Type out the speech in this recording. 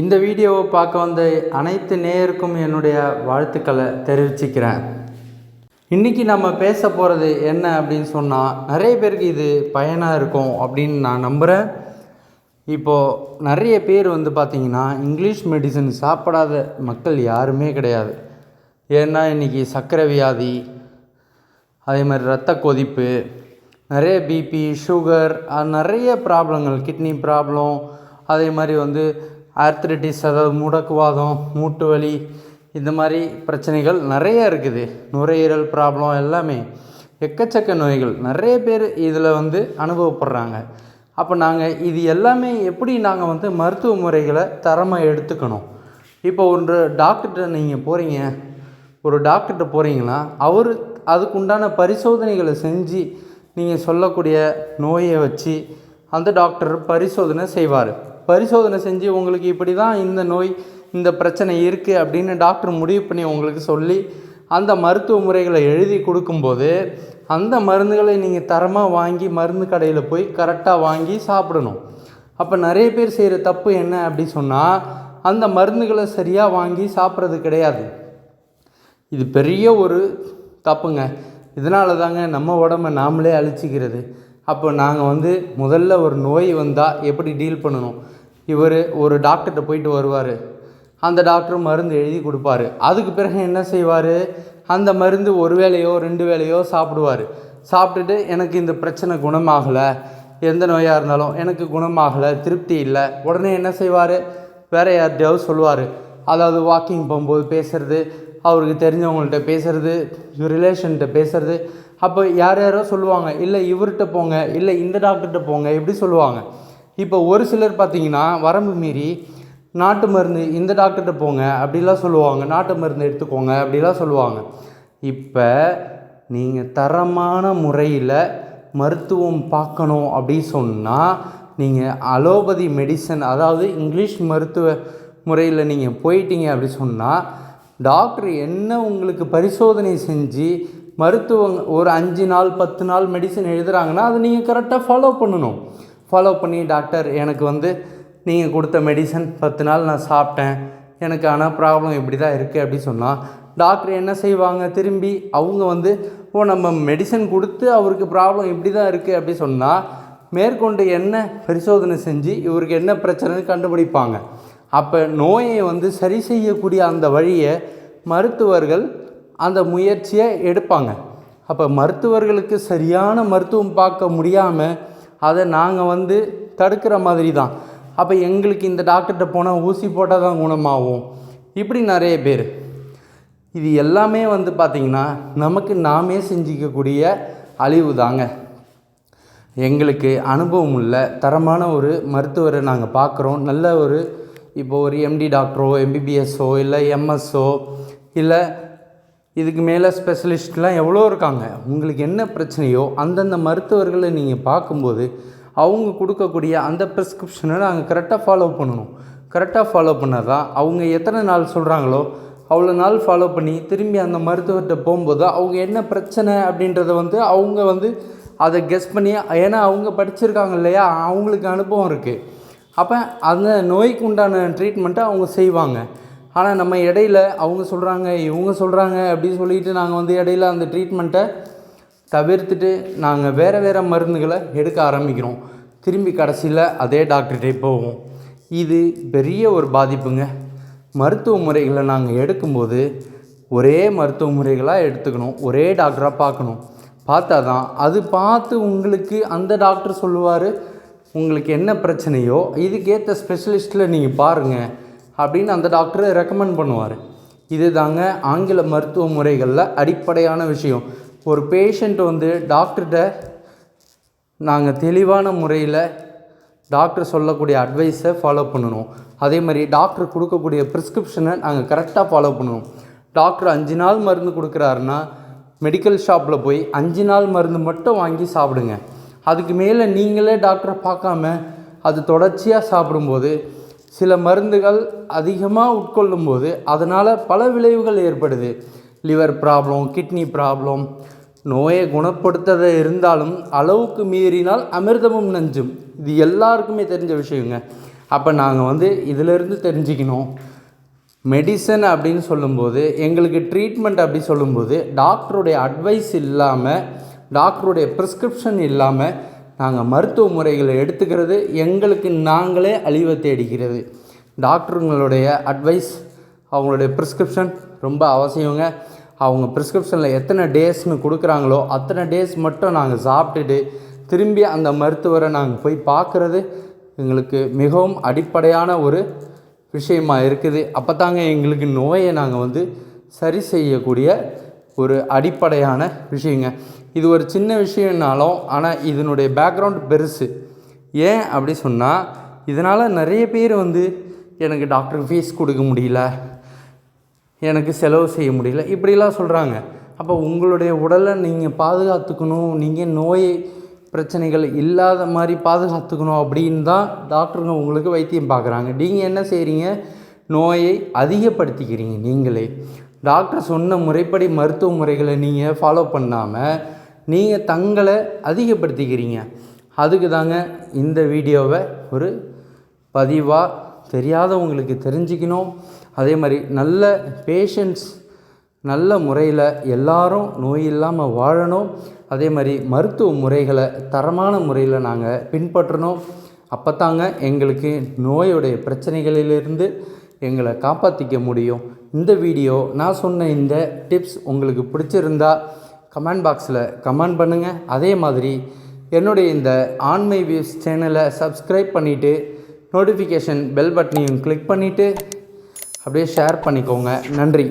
இந்த வீடியோவை பார்க்க வந்த அனைத்து நேயருக்கும் என்னுடைய வாழ்த்துக்களை தெரிவிச்சுக்கிறேன். இன்றைக்கி நம்ம பேச போகிறது என்ன அப்படின்னு சொன்னால் நிறைய பேருக்கு இது பயனாக இருக்கும் அப்படின்னு நான் நம்புகிறேன் இப்போது நிறைய பேர் வந்து பார்த்திங்கன்னா இங்கிலீஷ் மெடிசன் சாப்பிடாத மக்கள் யாருமே கிடையாது. ஏன்னா இன்றைக்கி சர்க்கரை வியாதி அதே மாதிரி ரத்த கொதிப்பு நிறைய பிபி சுகர் நிறைய ப்ராப்ளங்கள் கிட்னி ப்ராப்ளம் அதே மாதிரி வந்து ஆர்த்ரிட்டிஸ் அதாவது முடக்குவாதம் மூட்டு வலி இந்த மாதிரி பிரச்சனைகள் நிறைய இருக்குது. நுரையீரல் ப்ராப்ளம் எல்லாமே. எக்கச்சக்க நோய்கள். நிறைய பேர் இதில் வந்து அனுபவப்படுறாங்க. அப்போ நாங்கள் இது எல்லாமே எப்படி நாங்கள் வந்து மருத்துவ முறைகளை தரமாக எடுத்துக்கணும்? இப்போ ஒன்று டாக்டர்கிட்ட நீங்கள் போகிறீங்க ஒரு டாக்டர்கிட்ட போகிறீங்கன்னா அவர் அதுக்குண்டான பரிசோதனைகளை செஞ்சு நீங்கள் சொல்லக்கூடிய நோயை வச்சு அந்த டாக்டர் பரிசோதனை செய்வார். பரிசோதனை செஞ்சு உங்களுக்கு இப்படி தான் இந்த நோய் இந்த பிரச்சனை இருக்குது அப்படின்னு டாக்டர் முடிவு பண்ணி உங்களுக்கு சொல்லி அந்த மருத்துவ முறைகளை எழுதி கொடுக்கும்போது அந்த மருந்துகளை நீங்கள் தரமாக வாங்கி மருந்து கடையில் போய் கரெக்டாக வாங்கி சாப்பிடணும். அப்போ நிறைய பேர் செய்கிற தப்பு என்ன அப்படி சொன்னால் அந்த மருந்துகளை சரியாக வாங்கி சாப்பிட்றது கிடையாது. இது பெரிய ஒரு தப்புங்க. இதனால தாங்க நம்ம உடம்ப நாமளே அழிச்சிக்கிறது. அப்போ நாங்கள் வந்து முதல்ல ஒரு நோய் வந்தால் எப்படி டீல் பண்ணணும்? இவர் ஒரு டாக்டர்கிட்ட போயிட்டு வருவார். அந்த டாக்டர் மருந்து எழுதி கொடுப்பாரு. அதுக்கு பிறகு என்ன செய்வார்? அந்த மருந்து ஒரு வேளையோ ரெண்டு வேளையோ சாப்பிடுவார். சாப்பிட்டுட்டு எனக்கு இந்த பிரச்சனை குணமாகலை. எந்த நோயாக இருந்தாலும் எனக்கு குணமாகலை திருப்தி இல்லை. உடனே என்ன செய்வார்? வேறு யார்கிட்டயாவது சொல்லுவார். அதாவது வாக்கிங் போகும்போது பேசுகிறது அவருக்கு தெரிஞ்சவங்கள்ட்ட பேசுகிறது ரிலேஷன்கிட்ட பேசுகிறது அப்போ யார் யாரோ சொல்லுவாங்க இல்லை இவர்கிட்ட போங்க இல்லை இந்த டாக்டர்கிட்ட போங்க இப்படி சொல்லுவாங்க. இப்போ ஒரு சிலர் பார்த்தீங்கன்னா வரம்பு மீறி நாட்டு மருந்து இந்த டாக்டர்கிட்ட போங்க அப்படிலாம் சொல்லுவாங்க. நாட்டு மருந்து எடுத்துக்கோங்க அப்படிலாம் சொல்லுவாங்க. இப்போ நீங்கள் தரமான முறையில் மருத்துவம் பார்க்கணும் அப்படின்னு சொன்னால் நீங்கள் அலோபதி மெடிசன் அதாவது இங்கிலீஷ் மருத்துவ முறையில் நீங்கள் போயிட்டீங்க அப்படி சொன்னால் டாக்டர் என்ன உங்களுக்கு பரிசோதனை செஞ்சு மருத்துவம் ஒரு அஞ்சு நாள் பத்து நாள் மெடிசன் எழுதுகிறாங்கன்னா அதை நீங்கள் கரெக்டாக ஃபாலோ பண்ணணும். ஃபாலோ பண்ணி டாக்டர் எனக்கு வந்து நீங்கள் கொடுத்த மெடிசன் பத்து நாள் நான் சாப்பிட்டேன். எனக்கு ஆனால் ப்ராப்ளம் இப்படி தான் இருக்குது அப்படின்னு சொன்னால் டாக்டர் என்ன செய்வாங்க திரும்பி? அவங்க வந்து ஓ நம்ம மெடிசன் கொடுத்து அவருக்கு ப்ராப்ளம் இப்படி தான் இருக்குது அப்படி சொன்னால் மேற்கொண்டு என்ன பரிசோதனை செஞ்சு இவருக்கு என்ன பிரச்சனைன்னு கண்டுபிடிப்பாங்க. அப்போ நோயை வந்து சரி செய்யக்கூடிய அந்த வழியை மருத்துவர்கள் அந்த முயற்சியை எடுப்பாங்க. அப்போ மருத்துவர்களுக்கு சரியான மருத்துவம் பார்க்க முடியாமல் அதை நாங்கள் வந்து தடுக்கிற மாதிரி தான் அப்போ எங்களுக்கு இந்த டாக்டர்கிட்ட போனால் ஊசி போட்டால் தான் குணமாகும். இப்படி நிறைய பேர். இது எல்லாமே வந்து பார்த்திங்கன்னா நமக்கு நாமே செஞ்சிக்கக்கூடிய அழிவு தாங்க எங்களுக்கு அனுபவம் உள்ள தரமான ஒரு மருத்துவரை நாங்கள் பார்க்குறோம் நல்ல ஒரு இப்போ ஒரு எம்டி டாக்டரோ எம்பிபிஎஸ்ஸோ இல்லை எம்எஸ்ஓ இல்லை இதுக்கு மேலே ஸ்பெஷலிஸ்ட்லாம் எவ்வளோ இருக்காங்க? உங்களுக்கு என்ன பிரச்சனையோ அந்தந்த மருத்துவர்களை நீங்கள் பார்க்கும்போது அவங்க கொடுக்கக்கூடிய அந்த ப்ரிஸ்கிரிப்ஷனை நாங்கள் கரெக்டாக ஃபாலோ பண்ணணும். கரெக்டாக ஃபாலோ பண்ணால் தான் அவங்க எத்தனை நாள் சொல்கிறாங்களோ அவ்வளோ நாள் ஃபாலோ பண்ணி திரும்பி அந்த மருத்துவர்கிட்ட போகும்போது அவங்க என்ன பிரச்சனை அப்படின்றத வந்து அவங்க வந்து அதை கெஸ் பண்ணி ஏன்னா அவங்க படிச்சிருக்காங்க இல்லையா அவங்களுக்கு அனுபவம் இருக்குது அப்போ அந்த நோய்க்கு உண்டான ட்ரீட்மெண்ட்டை அவங்க செய்வாங்க. ஆனால் நம்ம இடையில அவங்க சொல்கிறாங்க இவங்க சொல்கிறாங்க அப்படின்னு சொல்லிட்டு நாங்கள் வந்து இடையில அந்த ட்ரீட்மெண்ட்டை தவிர்த்துட்டு நாங்கள் வேறு வேறு மருந்துகளை எடுக்க ஆரம்பிக்கிறோம். திரும்பி கடைசியில் அதே டாக்டர்கிட்டே போவோம். இது பெரிய ஒரு பாதிப்புங்க. மருத்துவ முறைகளை நாங்கள் எடுக்கும்போது ஒரே மருத்துவ முறைகளாக எடுத்துக்கணும். ஒரே டாக்டராக பார்க்கணும். பார்த்தா தான் அது பார்த்து உங்களுக்கு அந்த டாக்டர் சொல்லுவார் உங்களுக்கு என்ன பிரச்சனையோ இதுக்கேற்ற ஸ்பெஷலிஸ்ட்டில் நீங்கள் பாருங்கள் அப்படின்னு அந்த டாக்டர் ரெக்கமெண்ட் பண்ணுவார். இது தாங்க ஆங்கில மருத்துவ முறைகளில் அடிப்படையான விஷயம். ஒரு பேஷண்ட் வந்து டாக்டர்கிட்ட நாங்கள் தெளிவான முறையில் டாக்டர் சொல்லக்கூடிய அட்வைஸை ஃபாலோ பண்ணணும். அதே மாதிரி டாக்டர் கொடுக்கக்கூடிய ப்ரிஸ்கிரிப்ஷனை நாங்கள் கரெக்டாக ஃபாலோ பண்ணணும். டாக்டர் அஞ்சு நாள் மருந்து கொடுக்குறாருன்னா மெடிக்கல் ஷாப்பில் போய் அஞ்சு நாள் மருந்து மட்டும் வாங்கி சாப்பிடுங்க. அதுக்கு மேலே நீங்களே டாக்டரை பார்க்காம அது தொடர்ச்சியாக சாப்பிடும்போது சில மருந்துகள் அதிகமாக உட்கொள்ளும்போது அதனால் பல விளைவுகள் ஏற்படுது. லிவர் ப்ராப்ளம் கிட்னி ப்ராப்ளம் நோயை குணப்படுத்தத இருந்தாலும் அளவுக்கு மீறினால் அமிர்தமும் நஞ்சும். இது எல்லாருக்குமே தெரிஞ்ச விஷயங்க. அப்போ நாங்கள் வந்து இதிலிருந்து தெரிஞ்சுக்கணும். மெடிசன் அப்படின்னு சொல்லும்போது எங்களுக்கு ட்ரீட்மெண்ட் அப்படி சொல்லும்போது டாக்டருடைய அட்வைஸ் இல்லாமல் டாக்டருடைய ப்ரிஸ்கிரிப்ஷன் இல்லாமல் நாங்கள் மருத்துவ முறைகளை எடுத்துக்கிறது எங்களுக்கு நாங்களே அழிவை தேடிக்கிறது டாக்டருங்களுடைய அட்வைஸ் அவங்களுடைய ப்ரிஸ்கிரிப்ஷன் ரொம்ப அவசியங்க. அவங்க ப்ரிஸ்கிரிப்ஷனில் எத்தனை டேஸ்னு கொடுக்குறாங்களோ அத்தனை டேஸ் மட்டும் நாங்கள் சாப்பிட்டுட்டு திரும்பி அந்த மருத்துவரை நாங்கள் போய் பார்க்குறது எங்களுக்கு மிகவும் அடிப்படையான ஒரு விஷயமாக இருக்குது. அப்போ தாங்க எங்களுக்கு நோயை நாங்கள் வந்து சரி செய்யக்கூடிய ஒரு அடிப்படையான விஷயங்க. இது ஒரு சின்ன விஷயம்னாலும் ஆனால் இதனுடைய பேக்ரவுண்ட் பெருசு. ஏன் அப்படி சொன்னால் இதனால் நிறைய பேர் வந்து எனக்கு டாக்டர் ஃபீஸ் கொடுக்க முடியல எனக்கு செலவு செய்ய முடியல இப்படிலாம் சொல்கிறாங்க அப்போ உங்களுடைய உடலை நீங்கள் பாதுகாத்துக்கணும் நீங்கள் நோய் பிரச்சனைகள் இல்லாத மாதிரி பாதுகாத்துக்கணும் அப்படின்னு தான் டாக்டருங்க உங்களுக்கு வைத்தியம் பார்க்குறாங்க. நீங்கள் என்ன செய்கிறீங்க நோயை அதிகப்படுத்திக்கிறீங்க நீங்களே. டாக்டர் சொன்ன முறைப்படி மருத்துவ முறைகளை நீங்கள் ஃபாலோ பண்ணாமல் நீங்கள் தங்களை அதிகப்படுத்திக்கிறீங்க. அதுக்கு தாங்க இந்த வீடியோவை ஒரு பதிவாக தெரியாதவங்களுக்கு தெரிஞ்சுக்கணும். அதே மாதிரி நல்ல பேஷண்ட்ஸ் நல்ல முறையில் எல்லாரும் நோய் இல்லாமல் வாழணும். அதே மாதிரி மருத்துவ முறைகளை தரமான முறையில் நாங்கள் பின்பற்றணும். அப்போ தாங்க எங்களுக்கு நோயுடைய பிரச்சனைகளிலிருந்து எங்களை காப்பாற்றிக்க முடியும். இந்த வீடியோ நான் சொன்ன இந்த டிப்ஸ் உங்களுக்கு பிடிச்சிருந்தா கமெண்ட் பாக்ஸில் கமெண்ட் பண்ணுங்கள் அதே மாதிரி என்னுடைய இந்த ஆன்மை வியூஸ் சேனலை சப்ஸ்கிரைப் பண்ணிவிட்டு நோட்டிஃபிகேஷன் பெல் பட்டனையும் கிளிக் பண்ணிவிட்டு அப்படியே ஷேர் பண்ணிக்கோங்க. நன்றி.